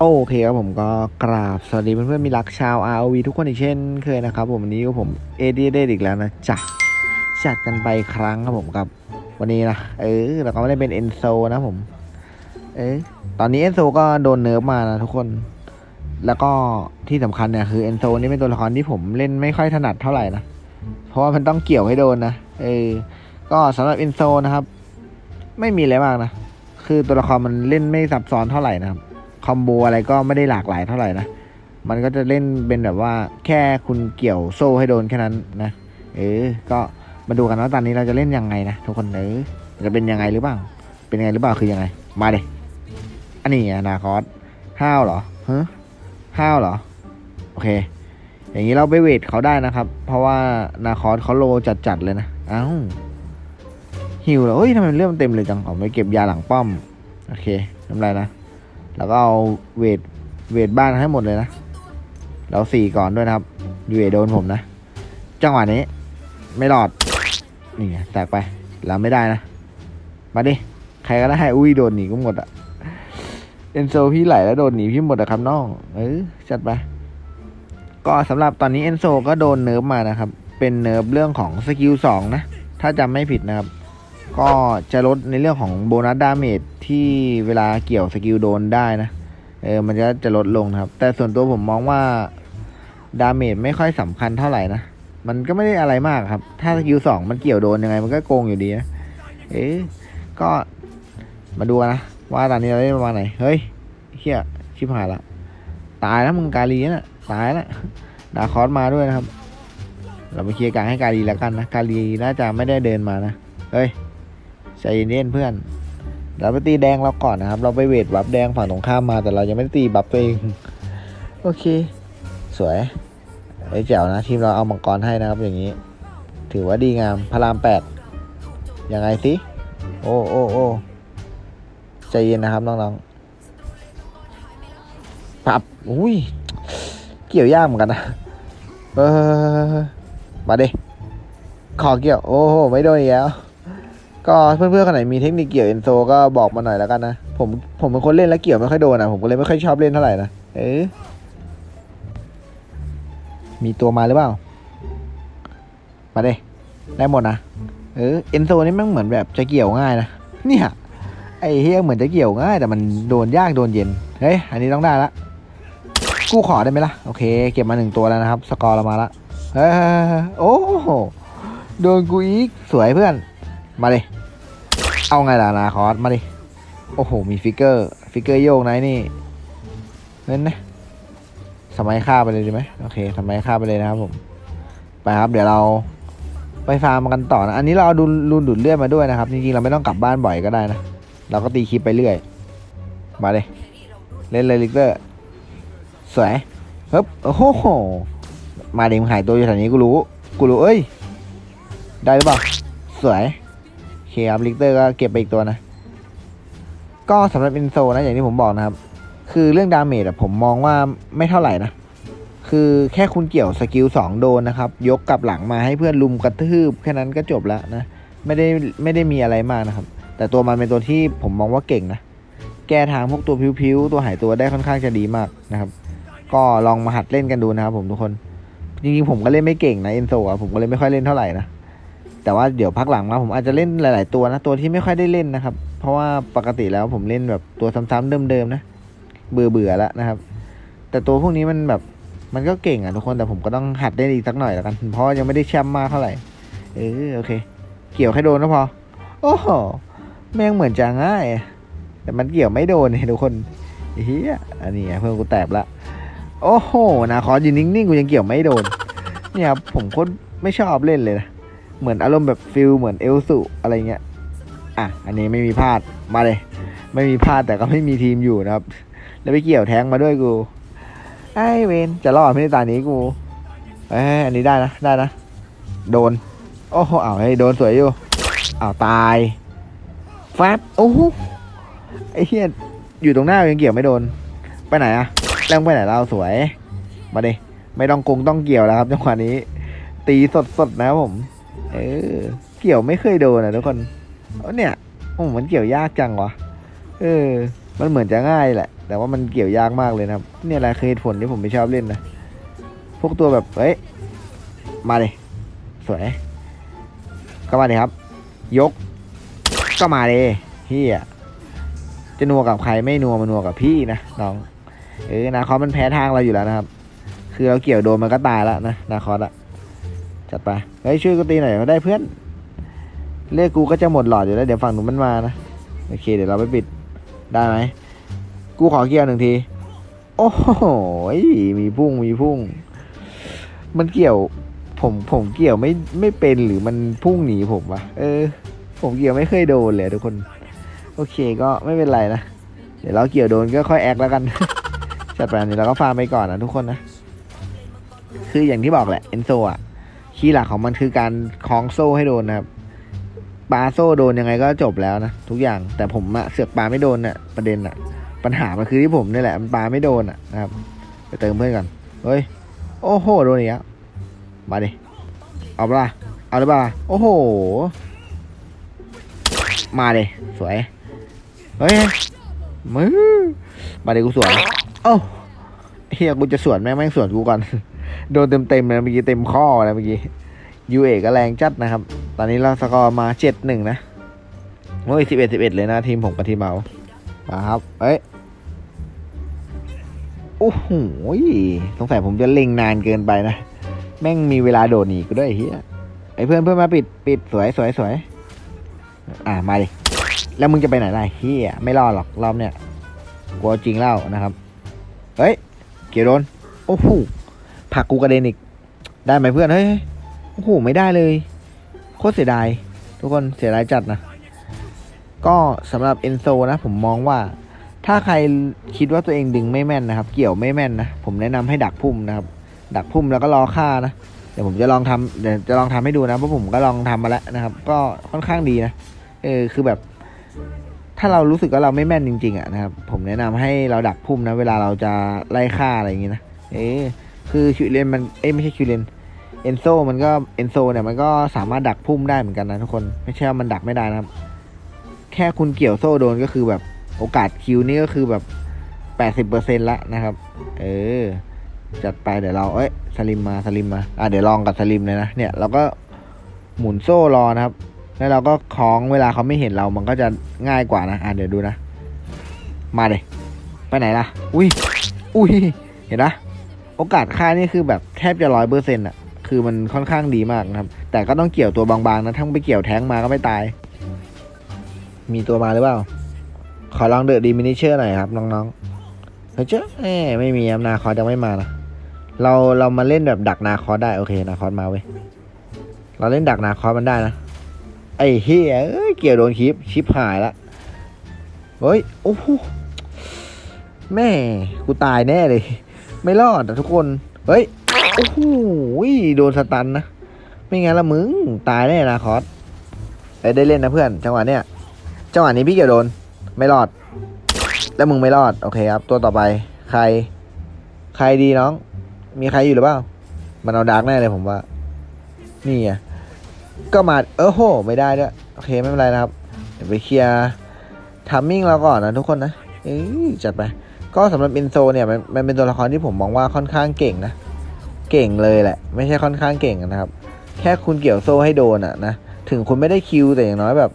โอเคครับผมก็กราบสวัสดีเพื่อนๆมีรักชาว ROV ทุกคนอีกเช่นเคยนะครับผมวันนี้ก็ผมเอเดเดอีกแล้วนะจ๊ะจัดกันไปครั้งครับผมกับ วันนี้นะเออเราก็ไม่ได้เป็นเอนโซนะผม เออตอนนี้เอนโซก็โดนเนิร์ฟมานะทุกคน แล้วก็ที่สำคัญเนี่ยคือเอนโซนี่เป็นตัวละครที่ผมเล่นไม่ค่อยถนัดเท่าไหร่นะเพราะว่ามันต้องเกี่ยวให้โดนนะเออก็สำหรับเอนโซนะครับ ไม่มีอะไรมากนะคือตัวละครมันเล่นไม่ซับซ้อนเท่าไหร่นะครับ คอมโบอะไรก็ไม่ได้หลากหลายเท่าไหร่นะ มันก็จะเล่นเป็นแบบว่าแค่คุณเกี่ยวโซ่ให้โดนแค่นั้นนะ เออ ก็มาดูกันว่าตอนนี้เราจะเล่นยังไงนะทุกคนเออจะเป็นยังไงหรือเปล่า เป็นยังไงหรือเปล่าคือยังไง มาเด็อันนี้อนาคอสห้าวเหรอฮะห้าวเหรอ โอเค อย่างนี้เราไปเวทเขาได้นะครับ เพราะว่านาคอสเขาโลจัดๆเลยนะอ้าวหิวเหรอเฮ้ยทำไมเรื่องมันเต็มเลยจังออกไปเก็บยาหลังป้อม โอเคทำไรนะ แล้วก็เอาเวทเวทบ้านให้หมดเลยนะแล้วสี่ก่อนด้วยนะครับยูเอโดนผมนะ จังหวะนี้ ไม่รอด นี่ไงแตกไปแล้วไม่ได้นะ มาดิ ใครก็ได้อุ้ยโดนหนีก็หมดอะเอนโซพี่ไหลแล้วโดนหนีพี่หมดอะครับน้อง เออจัดไป ก็สำหรับตอนนี้เอนโซก็โดนเนิร์ฟมานะครับ เป็นเนิร์ฟเรื่องของสกิลสองนะ ถ้าจำไม่ผิดนะครับ ก็จะลดในเรื่องของโบนัสดาเมจที่เวลาเกี่ยวสกิลโดนได้นะ เออมันจะจะลดลงนะครับ แต่ส่วนตัวผมมองว่าดาเมจไม่ค่อยสำคัญเท่าไหร่นะ มันก็ไม่ได้อะไรมากครับ ถ้าสกิลสองมันเกี่ยวโดนยังไง มันก็โกงอยู่ดีนะ เอ๊ก็มาดูนะ ว่าตอนนี้เราได้ประมาณไหน เฮ้ยเฮียชิบหายละ ตายแล้วมึงกาลีน่ะตายแล้วดาคอสมาด้วยนะครับ เราไปเคลียร์กลางให้กาลีแล้วกันนะ กาลีน่าจะไม่ได้เดินมานะ เฮ้ย ใจเย็นๆเพื่อน เราไปตีแดงเราก่อนนะครับ เราไปเวทบัฟแดงฝั่งตรงข้ามมาแต่เรายังไม่ได้ตีบัฟตัวเอง โอเค สวยไอ้ยแจ๋วนะ ทีมเราเอามังกรให้นะครับอย่างนี้ ถือว่าดีงามพระรามแปดยังไงสิ โอ้โอ้โอ้ใจเย็นนะครับน้องๆปับอุ้ย เกี่ยวยากเหมือนกันนะ เออ มาดิขอเกี่ยว โอ้โหไม่โดนอีกแล้ว ก็เพื่อนๆคนไหนมีเทคนิคเกี่ยวเอนโซก็บอกมาหน่อยแล้วกันนะผมผมเป็นคนเล่นแล้วเกี่ยวไม่ค่อยโดนนะผมก็เลยไม่ค่อยชอบเล่นเท่าไหร่นะเอ๊ะมีตัวมาหรือเปล่า มาเด้ได้หมดนะเออเอนโซนี่มันเหมือนแบบจะเกี่ยวง่ายนะเนี่ยไอ้เฮียเหมือนจะเกี่ยวง่าย แต่มันโดนยากโดนเย็นเฮ้ยอันนี้ต้องได้ละกู้ขอได้ไหมล่ะโอเค เก็บมาหนึ่งตัวแล้วนะครับ สกอร์เรามาละเฮ้ยโอ้โหโดนกูอีกสวยเพื่อน มาดิเอาไงล่ะนาคอสมาดิโอ้โห มีฟิกเกอร์ ฟิกเกอร์โยกไหนนี่เล่นนะสมัยค่าไปเลยดีไหมโอเคสมัยค่าไปเลยนะครับผม ไปครับ เดี๋ยวเราไปฟาร์มกันต่อนะ อันนี้เราเอาดูรูนดูดเลือดมาด้วยนะครับ จริงๆ เราไม่ต้องกลับบ้านบ่อยก็ได้นะ เราก็ตีคลิปไปเรื่อย มาเลย เล่นเลยลิกเตอร์ สวยฮึบโอ้โห มาเดิมหายตัวอยู่แถวนี้กูรู้ กูรู้ เอ้ย ได้หรือเปล่า สวย เคครับลิกเตอร์ก็เก็บไปอีกตัวนะ ก็สำหรับอินโซนะอย่างที่ผมบอกนะครับ คือเรื่องดาเมจอะผมมองว่าไม่เท่าไหร่นะ คือแค่คุณเกี่ยวสกิลสองโดนนะครับ ยกกลับหลังมาให้เพื่อนลุมกระทืบแค่นั้นก็จบแล้วนะ ไม่ได้ไม่ได้มีอะไรมากนะครับ แต่ตัวมันเป็นตัวที่ผมมองว่าเก่งนะ แก้ทางพวกตัวพิ้วๆตัวหายตัวได้ค่อนข้างจะดีมากนะครับ ก็ลองมาหัดเล่นกันดูนะครับผมทุกคน จริงๆผมก็เล่นไม่เก่งนะเอนโซอะผมก็เลยไม่ค่อยเล่นเท่าไหร่นะ แต่ว่าเดี๋ยวพักหลังมาผมอาจจะเล่นหลาย ๆ ตัวนะ ตัวที่ไม่ค่อยได้เล่นนะครับ เพราะว่าปกติแล้วผมเล่นแบบตัวซ้ำๆเดิม ๆ นะ เบื่อเบื่อแล้วนะครับ แต่ตัวพวกนี้มันแบบมันก็เก่งอะทุกคนแต่ผมก็ต้องหัดเล่นอีกสักหน่อยแล้วกัน เพราะยังไม่ได้แชมป์มากเท่าไหร่ เออโอเค เกี่ยวแค่โดนก็พอ โอ้โหแม่งเหมือนจะง่ายแต่มันเกี่ยวไม่โดนเนี่ยทุกคนเฮียอันนี้เพื่อนกูแตบละโอ้โหนาคอยืนนิ่งๆกูยังเกี่ยวไม่โดน เนี่ยครับผมโคตรไม่ชอบเล่นเลยนะ เหมือนอารมณ์แบบฟิลเหมือนเอลสุอะไรเงี้ยอะอันนี้ไม่มีพลาดมาเลย ไม่มีพลาดแต่ก็ไม่มีทีมอยู่นะครับ แล้วไปเกี่ยวแทงมาด้วยกูไอ้เวนจะรอดไม่ได้ตานี้กูเอ้ยอันนี้ได้นะได้นะ โดน โอ้โหอ้าวเฮ้โดนสวยอยู่อ้าวตายแฟบโอ้โหไอ้เหี้ยอยู่ตรงหน้ายังเกี่ยวไม่โดน ไปไหนอะแล้วมึงไปไหนเราสวย มาดิไม่ต้องกงต้องเกี่ยวแล้วครับจังหวะนี้ ตีสดๆนะครับผม เออ เกี่ยวไม่เคยโดนนะทุกคนเอ้าเนี่ยโอ้มันเกี่ยวยากจังวะเออ มันเหมือนจะง่ายแหละ แต่ว่ามันเกี่ยวยากมากเลยนะครับ เนี่ยแหละคือเหตุผลที่ผมไม่ชอบเล่นนะ พวกตัวแบบเฮ้ย มาเลยสวย ก็มาเลยครับ ยก ก็มาเลยพี่อะจะนัวกับใครไม่นัวมานัวกับพี่นะน้อง เออ นาคอสมันแพ้ทางเราอยู่แล้วนะครับ คือเราเกี่ยวโดนมันก็ตายแล้วนะ นาคอสอะ จัดไปเฮ้ยช่วยกูตีหน่อยก็ได้เพื่อนเลขกูก็จะหมดหลอดอยู่แล้วเดี๋ยวฝั่งหนูมันมานะโอเค เดี๋ยวเราไปปิดได้ไหมกูขอเกี่ยวหนึ่งที โอ้โหมีพุ่งมีพุ่ง มันเกี่ยวผมผมเกี่ยวไม่ไม่เป็นหรือมันพุ่งหนีผมวะเออ ผมเกี่ยวไม่เคยโดนเลยทุกคน โอเคก็ไม่เป็นไรนะเดี๋ยวเราเกี่ยวโดนก็ค่อยแอคแล้วกันจัดไปนี้เราก็ฟาร์มไปก่อนนะทุกคนนะคืออย่างที่บอกแหละเอนโซอะ คีย์หลักของมันคือการคล้องโซ่ให้โดนนะครับปาโซ่โดนยังไงก็จบแล้วนะทุกอย่างแต่ผมอะเสือกปาไม่โดนน่ะประเด็นอะปัญหามันคือที่ผมนี่แหละมันปาไม่โดนอะนะครับไปเติมเพื่อนก่อนเฮ้ยโอ้โหโดนอีกแล้วมาดิเอาเปะล่าเอาหรือเปล่าโอ้โห มาเลยสวยเฮ้ยมือมาดิกูสวนโอ้เฮียกูจะสวนแม่งแม่งสวนกูก่อน โดนเต็มเต็มๆเลยเมื่อกี้เต็มข้อเลยเมื่อกี้ยูเอก็แรงจัดนะครับ ตอนนี้เราสกอร์มาเจ็ดหนึ่งนะโอ้ยสิบเอ็ดสิบเอ็ดเลยนะทีมผมกับทีมเมามาครับ เอ้ยโอ้โหสงสัยผมจะเล็งนานเกินไปนะ แม่งมีเวลาโดดหนีกูด้วยไอ้เฮียไอ้เพื่อนเพื่อนมาปิดปิดสวยสวยสวยอ่ามาดิ แล้วมึงจะไปไหนล่ะเฮียไม่รอดหรอกรอบเนี้ยกลัวจริงแล้วนะครับ เฮ้ย เกียร์โดน โอ้โห ผักกูกระเด็นอีก ได้ไหมเพื่อน เฮ้ย โอ้โห ไม่ได้เลย โคตรเสียดาย ทุกคน เสียดายจัดนะ ก็สำหรับเอนโซนะ ผมมองว่า ถ้าใครคิดว่าตัวเองดึงไม่แม่นนะครับ เกี่ยวไม่แม่นนะ ผมแนะนำให้ดักพุ่มนะครับ ดักพุ่มแล้วก็รอฆ่านะ เดี๋ยวผมจะลองทำเดี๋ยวจะลองทำให้ดูนะ เพราะผมก็ลองทำมาแล้วนะครับ ก็ค่อนข้างดีนะ เออ คือแบบถ้าเรารู้สึกว่าเราไม่แม่นจริงๆอะนะครับ ผมแนะนำให้เราดักพุ่มนะ เวลาเราจะไล่ฆ่าอะไรอย่างงี้นะ เออ คือคิวเลนมันเอ้ยไม่ใช่คิวเลนเอนโซมันก็เอนโซเนี่ยมันก็สามารถดักพุ่มได้เหมือนกันนะทุกคนไม่ใช่ว่ามันดักไม่ได้นะครับ แค่คุณเกี่ยวโซ่โดนก็คือแบบโอกาสคิวนี่ก็คือแบบแปดสิบเปอร์เซ็นต์ละนะครับ เออ จัดไปเดี๋ยวเรา เอ้ยสลิมมาสลิมมา อะเดี๋ยวลองกับสลิมเลยนะ เนี่ยเราก็หมุนโซ่รอนะครับ แล้วเราก็คล้องเวลาเขาไม่เห็นเรา มันก็จะง่ายกว่านะ อะเดี๋ยวดูนะ มาเลย ไปไหนล่ะ อุ้ย อุ้ย เห็นนะ โอกาสค่านี่คือแบบแทบจะร้อยเปอร์เซ็นต์อะ คือมันค่อนข้างดีมากนะครับ แต่ก็ต้องเกี่ยวตัวบางๆนะถ้าไปเกี่ยวแท้งมาก็ไม่ตาย มีตัวมาหรือเปล่า ขอลองเดอะดีมินิเชอร์หน่อยครับน้องๆเฮ้ยเจ้าไม่มีครับนาคอสยังไม่มานะ เราเรามาเล่นแบบดักนาคอได้โอเคนาคอมาเว้ย เราเล่นดักนาคอมันได้นะ ไอ้เฮียเอ้ยเกี่ยวโดนคลิปชิปหายละเฮ้ย โอ้โหแม่ กูตายแน่เลย ไม่รอดอะทุกคน เฮ้ย โอ้โหโดนสตันนะ ไม่งั้นละมึง ตายแน่นาคอสเอ้ได้เล่นนะเพื่อน จังหวะเนี้ย จังหวะนี้พี่เกี่ยวโดน ไม่รอด แล้วมึงไม่รอด โอเคครับ ตัวต่อไป ใคร ใครดีน้อง มีใครอยู่หรือเปล่า มันเอาดาร์กแน่เลยผมว่า นี่ไง ก็มา เออโห ไม่ได้ด้วย โอเคไม่เป็นไรนะครับ เดี๋ยวไปเคลียร์ทัมมิ่งเราก่อนนะทุกคนนะ เอ้ยจัดไป ก็สำหรับอินโซเนี่ยมันมันเป็นตัวละครที่ผมมองว่าค่อนข้างเก่งนะ เก่งเลยแหละ ไม่ใช่ค่อนข้างเก่งนะครับ แค่คุณเกี่ยวโซ่ให้โดนอะนะถึงคุณไม่ได้คิวแต่อย่างน้อยแบบ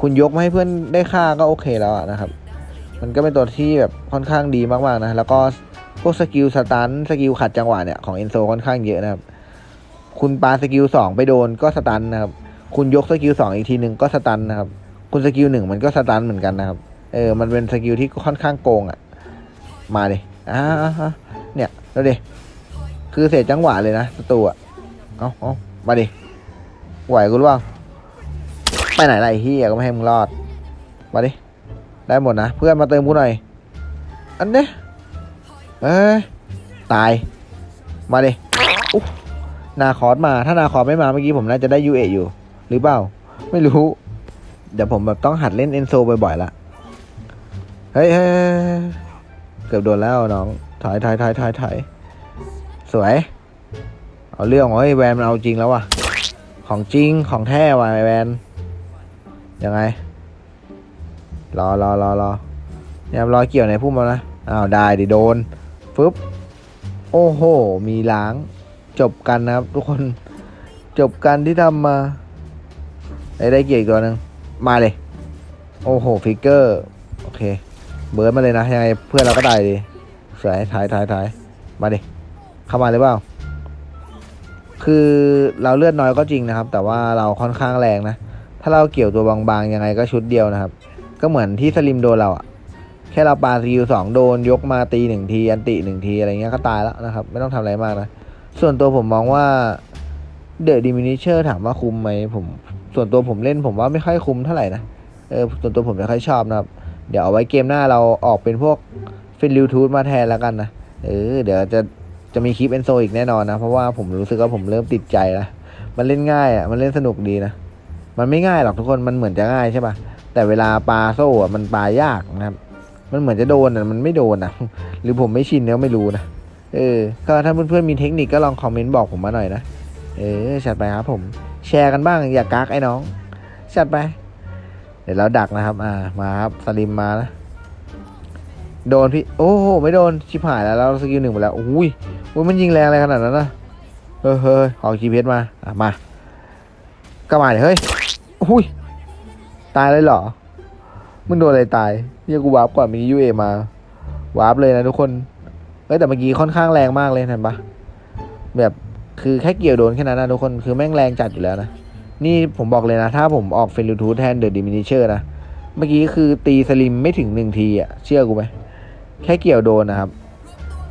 คุณยกมาให้เพื่อนได้ค่าก็โอเคแล้วอะนะครับ มันก็เป็นตัวที่แบบค่อนข้างดีมากๆนะแล้วก็พวกสกิลสตันสกิลขัดจังหวะเนี่ยของเอนโซค่อนข้างเยอะนะครับ คุณปาสกิลสองไปโดนก็สตันนะครับ คุณยกสกิลสองอีกทีหนึ่งก็สตันนะครับ คุณสกิลหนึ่งมันก็สตันเหมือนกันนะครับ เออ มันเป็นสกิลที่ค่อนข้างโกงอะ มาเลยอ่าเนี่ยแล้วดิคือเสียจังหวะเลยนะศัตรูอะเอาเอามาดิไหวกูรือเปล่าไปไหนไรเฮียก็ไม่ให้มึงรอด มาดิ ได้หมดนะ เพื่อนมาเติมกูหน่อย อันเนี้ยเอ้ยตาย มาเลยอุ๊ยนาคอสมา ถ้านาคอสไม่มาเมื่อกี้ผมน่าจะได้ยูเออยู่ หรือเปล่า ไม่รู้ เดี๋ยวผมแบบต้องหัดเล่นเอนโซบ่อยๆละ เฮ้ยเฮ้ย เกือบโดนแล้วน้องถอยถอยถอยถอยถอยสวย เอาเรื่องเฮ้ยแวนมันเอาจริงแล้วว่ะ ของจริงของแท้ว่ะไอแวนยังไง รอรอรอรอเนี่ยรอเกี่ยวในพุ่มแล้วนะอ้าวได้ดิโดนฟึบโอ้โห มีล้าง จบกันนะครับ ทุกคนจบกันที่ทำมาได้ได้เกี่ยวอีกตัวหนึ่งมาเลย โอ้โห ฟิกเกอร์ โอเค เบิร์ดมาเลยนะยังไงเพื่อนเราก็ได้ดีสวยถ่ายถ่ายถ่ายมาดิเข้ามาเลยเปล่าคือเราเลือดน้อยก็จริงนะครับ แต่ว่าเราค่อนข้างแรงนะ ถ้าเราเกี่ยวตัวบางๆยังไงก็ชุดเดียวนะครับ ก็เหมือนที่สลิมโดนเราอะแค่เราปาซีลสองโดนยกมาตีหนึ่งที อันติหนึ่งทีอะไรเงี้ยก็ตายแล้วนะครับ ไม่ต้องทำอะไรมากนะ ส่วนตัวผมมองว่าเดอะดิมินิเชอร์ถามว่าคุ้มไหมผม ส่วนตัวผมเล่นผมว่าไม่ค่อยคุ้มเท่าไหร่นะเออส่วนตัวผมไม่ค่อยชอบนะครับ เดี๋ยวเอาไว้เกมหน้าเราออกเป็นพวกฟินลิวทูธมาแทนแล้วกันนะ เออ เดี๋ยวจะจะมีคลิปเอนโซอีกแน่นอนนะ เพราะว่าผมรู้สึกว่าผมเริ่มติดใจแล้วมันเล่นง่ายอะ มันเล่นสนุกดีนะ มันไม่ง่ายหรอกทุกคน มันเหมือนจะง่ายใช่ปะแต่เวลาปลาโซ่อะมันปลายากนะครับ มันเหมือนจะโดนอะ มันไม่โดนอะ หรือผมไม่ชินเนี่ยไม่รู้นะ เออ ก็ถ้าเพื่อนๆมีเทคนิคก็ลองคอมเมนต์บอกผมมาหน่อยนะ เออจัดไปครับผม แชร์กันบ้างอย่ากักไอ้น้องจัดไป ดี๋ยวเราดักนะครับ อ่า มาครับสลิมมานะ โดนพี่ โอ้โห ไม่โดน ชิบหายแล้วแล้วสกิลหนึ่งไปแล้ว อุ้ยอุ้ยมันยิงแรงอะไรขนาดนั้นนะเฮ้ยเฮ้ยออกจีเพมา อะ มา ก็มาเลยเฮ้ย อุ้ย ตายเลยเหรอ มึงโดนอะไรตายเฮียกูวาร์ปก่อนมียูเอมาวาร์ปเลยนะทุกคนเอ้ย แต่เมื่อกี้ค่อนข้างแรงมากเลยเห็นปะแบบ คือแค่เกี่ยวโดนแค่นั้นนะทุกคน คือแม่งแรงจัดอยู่แล้วนะ นี่ผมบอกเลยนะ ถ้าผมออกเฟลูทูธแทนเดอะดิมินิเชอร์นะ เมื่อกี้คือตีสลิมไม่ถึงหนึ่งทีอะเชื่อกูไหม แค่เกี่ยวโดนนะครับ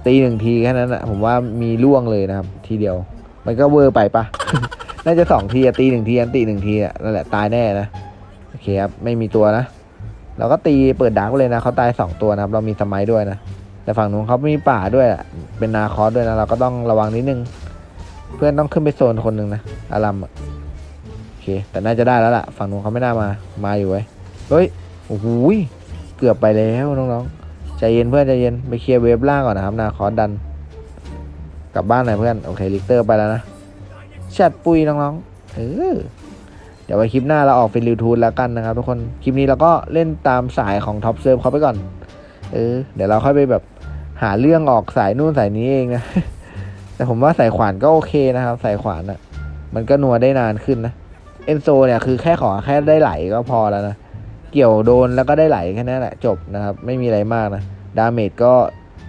ตีหนึ่งทีแค่นั้นอะผมว่ามีล่วงเลยนะครับ ทีเดียว มันก็เวอร์ไปปะน่าจะสองทีอะตีหนึ่งทีอันตีหนึ่งทีอะนั่นแหละตายแน่นะ โอเคครับ ไม่มีตัวนะ เราก็ตีเปิดดาร์กเลยนะเขาตายสองตัวนะครับ เรามีสมัยด้วยนะ แต่ฝั่งนู้นเขามีป่าด้วยเป็นนาคอสด้วยนะ เราก็ต้องระวังนิดนึง เพื่อนต้องขึ้นไปโซนคนหนึ่งนะอารัมอะ แต่น่าจะได้แล้วล่ะ ฝั่งนู้นเขาไม่น่ามา มาอยู่ไว้เฮ้ย โอ้โหยเกือบไปแล้วน้องๆ ใจเย็นเพื่อนใจเย็น ไปเคลียร์เวฟล่างก่อนนะครับ นาคอสดัน กลับบ้านหน่อยเพื่อน โอเค ลิกเตอร์ไปแล้วนะชัดปุยน้องๆ เออ เดี๋ยวไว้คลิปหน้าเราออกเป็นริวทูนแล้วกันนะครับทุกคน คลิปนี้เราก็เล่นตามสายของท็อปเซิร์ฟเขาไปก่อน เออ เดี๋ยวเราค่อยไปแบบหาเรื่องออกสายนู่นสายนี้เองนะ แต่ผมว่าสายขวานก็โอเคนะครับ สายขวานอะ่ะ มันก็นัวได้นานขึ้นนะ เอนโซเนี่ยคือแค่ขอแค่ได้ไหลก็พอแล้วนะ เกี่ยวโดนแล้วก็ได้ไหลแค่นั้นแหละจบนะครับ ไม่มีอะไรมากนะ ดาเมจก็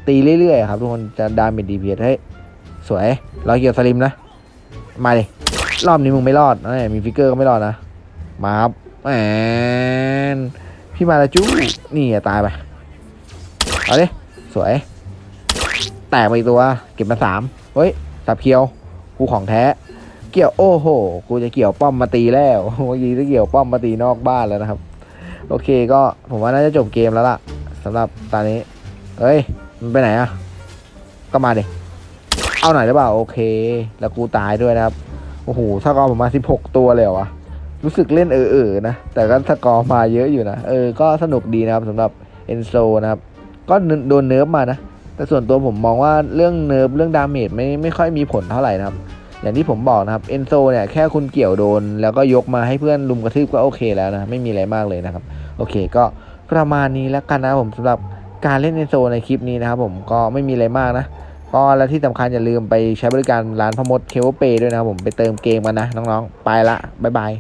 ตีเรื่อยๆครับทุกคนจะดาเมจดีเพียให้สวยรอเกี่ยวสลิมนะ มาดิรอบนี้มึงไม่รอดนะมีฟิกเกอร์ก็ไม่รอดนะ มาครับแหมพี่มาละจู้นี่อะตายไปเอาดิสวย แตกไปอีกตัวเก็บมาสามเฮ้ยสับเคียวกูของแท้ เกี่ยวโอ้โห กูจะเกี่ยวป้อมมาตีแล้วเมื่อกี้จะเกี่ยวป้อมมาตีนอกบ้านแล้วนะครับ โอเคก็ผมว่าน่าจะจบเกมแล้วล่ะสำหรับตอนนี้เฮ้ย มันไปไหนอะก็มาดิ เอาหน่อยได้เปล่า โอเค แล้วกูตายด้วยนะครับ โอ้โหสกอร์ผมมาสิบหกตัวเลยเหรอวะ รู้สึกเล่นเออเออๆนะ แต่ก็สกอร์มาเยอะอยู่นะ เออ ก็สนุกดีนะครับสำหรับเอนโซนะครับ ก็โดนเนิร์ฟมานะ แต่ส่วนตัวผมมองว่าเรื่องเนิร์ฟเรื่องดาเมจไม่ไม่ค่อยมีผลเท่าไหร่นะครับ อย่างที่ผมบอกนะครับเอนโซเนี่ยแค่คุณเกี่ยวโดน แล้วก็ยกมาให้เพื่อนลุมกระทืบก็โอเคแล้วนะไม่มีอะไรมากเลยนะครับ โอเคก็ประมาณนี้แล้วกันนะผมสำหรับการเล่นเอนโซในคลิปนี้นะครับผมก็ไม่มีอะไรมากนะก็และที่สำคัญอย่าลืมไปใช้บริการร้านพมดเคเบิลเปด้วยนะครับผมไปเติมเกมกันนะน้องๆ ไปละบ๊ายบาย